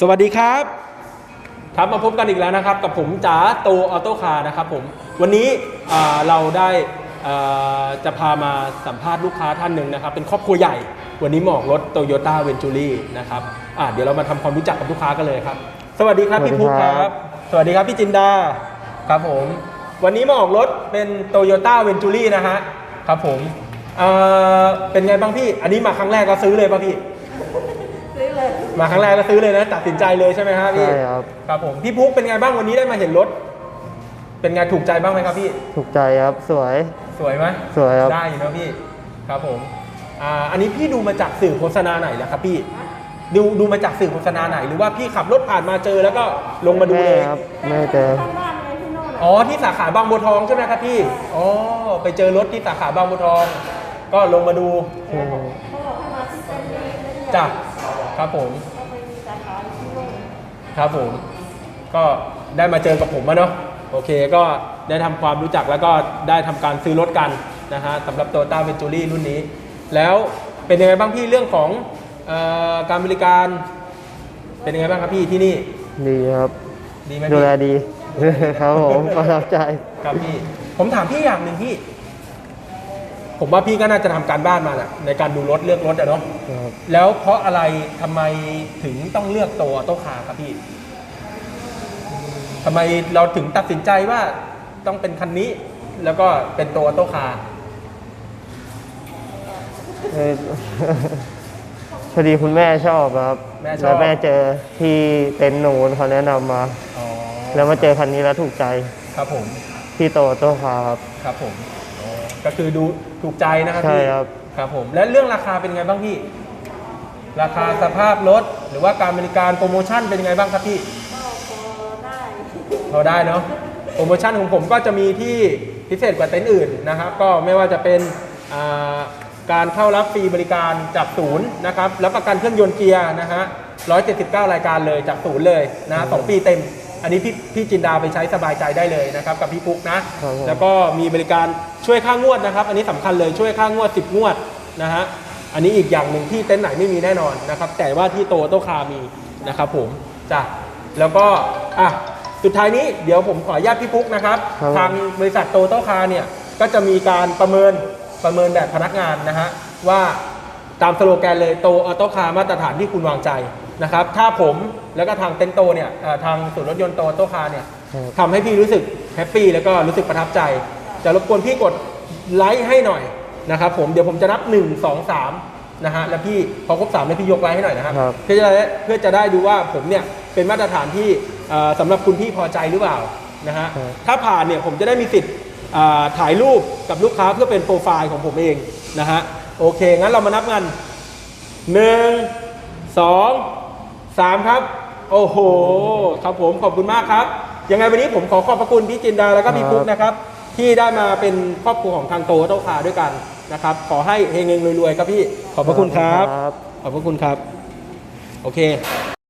สวัสดีครับ ครับมาพบกันอีกแล้วนะครับ กับผมจ๋าโตออโต้คาร์นะครับผมวันนี้อ่าเราได้อ่าจะพามาสัมภาษณ์ลูกค้าท่านหนึ่งนะครับ เป็นครอบครัวใหญ่ วันนี้มาออกรถโตโยต้าเวนจูรี่นะครับอ่าเดี๋ยวเรามาทำความรู้จักกับลูกค้ากันเลยครับ สวัสดีครับพี่สวัสดีพุกคครัรับบสวัสดีครับพี่จินดาครับผมวันนี้มาออกรถเป็นโตโยต้าเวนจูรี่นะฮะครับผมอ่าเป็นไงบ้างพี่ อันนี้มาครั้งแรกก็ซื้อเลยป่ะพี่ซื้อเลย มาครั้งแรกก็ซื้อเลยนะ ตัดสินใจเลยใช่ไหมฮะพี่ใช่ครับ ครับผมพี่พุกเป็นไงบ้างวันนี้ได้มาเห็นรถ เป็นไงถูกใจบ้างไหมครับพี่ ถูกใจครับสวย สวยไหมสวยครับ ได้อยู่นะพี่ ครับผมอ่าอันนี้พี่ดูมาจากสื่อโฆษณาไหนแล้วครับพี่ ดูดูมาจากสื่อโฆษณาไหน หรือว่าพี่ขับรถผ่านมาเจอแล้วก็ลงมาดูแม่เลยครับแม่เจอข้างบ้านเลยที่โน่นอ๋อที่สาขาบางบัวทองใช่ไหมครับพี่ อ๋อไปเจอรถที่สาขาบางบัวทอง ก็ลงมาดู ใช่ครับเขาบอกให้มาที่เซ็นทรัลเลียจ้ะ ครับผมก็ไปมีสาขาอยู่ที่โน่นครับผม ก็ได้มาเจอกับผมอะเนาะโอเคก็ได้ทำความรู้จักแล้วก็ได้ทำการซื้อรถกันนะฮะสำหรับ Toyota v e n t u r i รุ่นนี้ แล้วเป็นยังไงบ้างพี่เรื่องของเออการบริการ เป็นยังไงบ้างครับพี่ที่นี่ดีครับดีไหมดูพี่แลดีครับผมประทับใจครับพี่ผมถามพี่อย่างหนึ่งพี่ ผมว่าพี่ก็น่าจะทำการบ้านมาแหละในการดูรถเลือกรถอะเนาะครับแล้วเพราะอะไรทำไมถึงต้องเลือกตัวโตคาครับพี่ทำไมเราถึงตัดสินใจว่าต้องเป็นคันนี้ แล้วก็เป็นตัวโตคาเออพอดีคุณแม่ชอบครับแม่ชอบแล้วแม่เจอที่เต็นท์หนูนเขาแนะนำมาอ๋อแล้วมาเจอคันนี้แล้วถูกใจครับผมที่โตโต้คาร์ครับครับผมอ๋อ ก็คือดูถูกใจนะครับใช่พี่ครับครับผมและเรื่องราคาเป็นไงบ้างพี่ ราคาสภาพรถหรือว่าการบริการโปรโมชั่นเป็นยังไงบ้างครับพี่ ก็พอได้พอได้เนาะโปรโมชั่นของผมก็จะมีที่พิเศษกว่าเต็นท์อื่นนะครับ ก็ไม่ว่าจะเป็นอ่าการเข้ารับฟรีบริการจากศูนย์นะครับแล้วประกันเครื่องยนต์เกียร์นะฮะ179 รายการเลยจากศูนย์เลยนะสองปีเต็ม อันนี้พี่พี่จินดาไปใช้สบายใจได้เลยนะครับ กับพี่ปุ๊กนะ ครับผม แล้วก็มีบริการ ช่วยค่างวดนะครับ อันนี้สำคัญเลยช่วยค่างวด 10 งวดนะฮะอันนี้อีกอย่างหนึ่งที่เต็นท์ไหนไม่มีแน่นอนนะครับ แต่ว่าที่โตโตคามีนะครับผมจ้ะแล้วก็อะสุดท้ายนี้เดี๋ยวผมขออนุญาตพี่ปุ๊กนะครับครับทางบริษัทโตโตคาเนี่ยก็จะมีการประเมินประเมินแบบพนักงานนะฮะว่าตามสโลแกนเลยโตออโตคามาตรฐานที่คุณวางใจนะครับ ถ้าผมแล้วก็ทางเต็นท์โตเนี่ยเอ่อทางศูนย์รถยนต์โตโตคาเนี่ยครับทำให้พี่รู้สึกแฮปปี้แล้วก็รู้สึกประทับใจ จะรบกวนพี่กดไลค์ให้หน่อยนะครับผมเดี๋ยวผมจะนับ 1 2 3นะฮะแล้วพี่พอครบ3แล้วพี่ยกไลค์ให้หน่อยนะครับครับ เพื่อจะได้เพื่อจะได้ดูว่าผมเนี่ยเป็นมาตรฐานที่เอ่อสำหรับคุณพี่พอใจหรือเปล่านะฮะครับถ้าผ่านเนี่ยผมจะได้มีสิทธิ์อ่าถ่ายรูปกับลูกค้าเพื่อเป็นโปรไฟล์ของผมเองนะฮะโอเค งั้นเรามานับกัน หนึ่งสองสามครับ โอ้โห ครับผมขอบคุณมากครับ ยังไงวันนี้ผมขอขอบพระคุณพี่จินดาแล้วก็พี่ครับปุ๊กนะครับ ที่ได้มาเป็นครอบครัวของทางโตโต้คาด้วยกันนะครับ ขอให้เฮงๆรวยๆครับพี่ ขอบพระคุณครับครับขอบพระคุณครับ โอเค